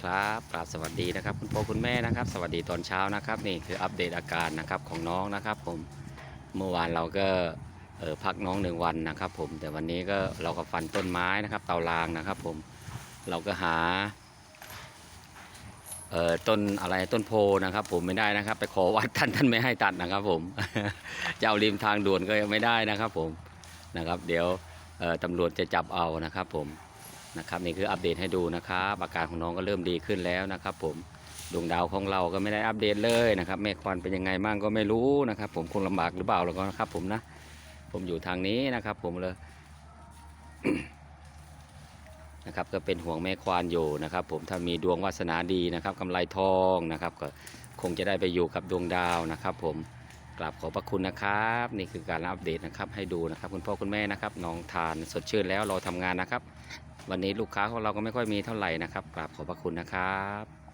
ครับกราบสวัสดีนะครับ คุณพ่อคุณแม่นะครับ สวัสดีตอนเช้านะครับ นี่คืออัปเดตอาการนะครับของน้องนะครับ ผมเมื่อวานเราก็เออพักน้องหนึ่งวันนะครับ ผมแต่วันนี้ก็เราก็ฟันต้นไม้นะครับ เตารางนะครับ ผมเราก็หาเอ่อต้นอะไรต้นโพนะครับ ผมไม่ได้นะครับ ไปขอวัดท่านท่านไม่ให้ตัดนะครับ ผมจะเอาริมทางด่วนก็ไม่ได้นะครับ ผมนะครับ เดี๋ยวตำรวจจะจับเอานะครับ ผม นะครับนี่คืออัปเดตให้ดูนะครับอาการของน้องก็เริ่มดีขึ้นแล้วนะครับ ผมดวงดาวของเราก็ไม่ได้อัปเดตเลยนะครับแม่ควันเป็นยังไงบ้างก็ไม่รู้นะครับ ผมคงลำบากหรือเปล่าแล้วก็นะครับ ผมนะ ผมอยู่ทางนี้นะครับ ผมเลยนะครับก็เป็นห่วงแม่ควานอยู่นะครับ ผมถ้ามีดวงวาสนาดีนะครับกำไรทองนะครับ ก็คงจะได้ไปอยู่กับดวงดาวนะครับ ผมกราบขอบพระคุณนะครับ นี่คือการอัปเดตนะครับ ให้ดูนะครับ คุณพ่อคุณแม่นะครับน้องทานสดชื่นแล้วเราทำงานนะครับ วันนี้ลูกค้าของเราก็ไม่ค่อยมีเท่าไหร่นะครับกราบขอบพระคุณนะครับ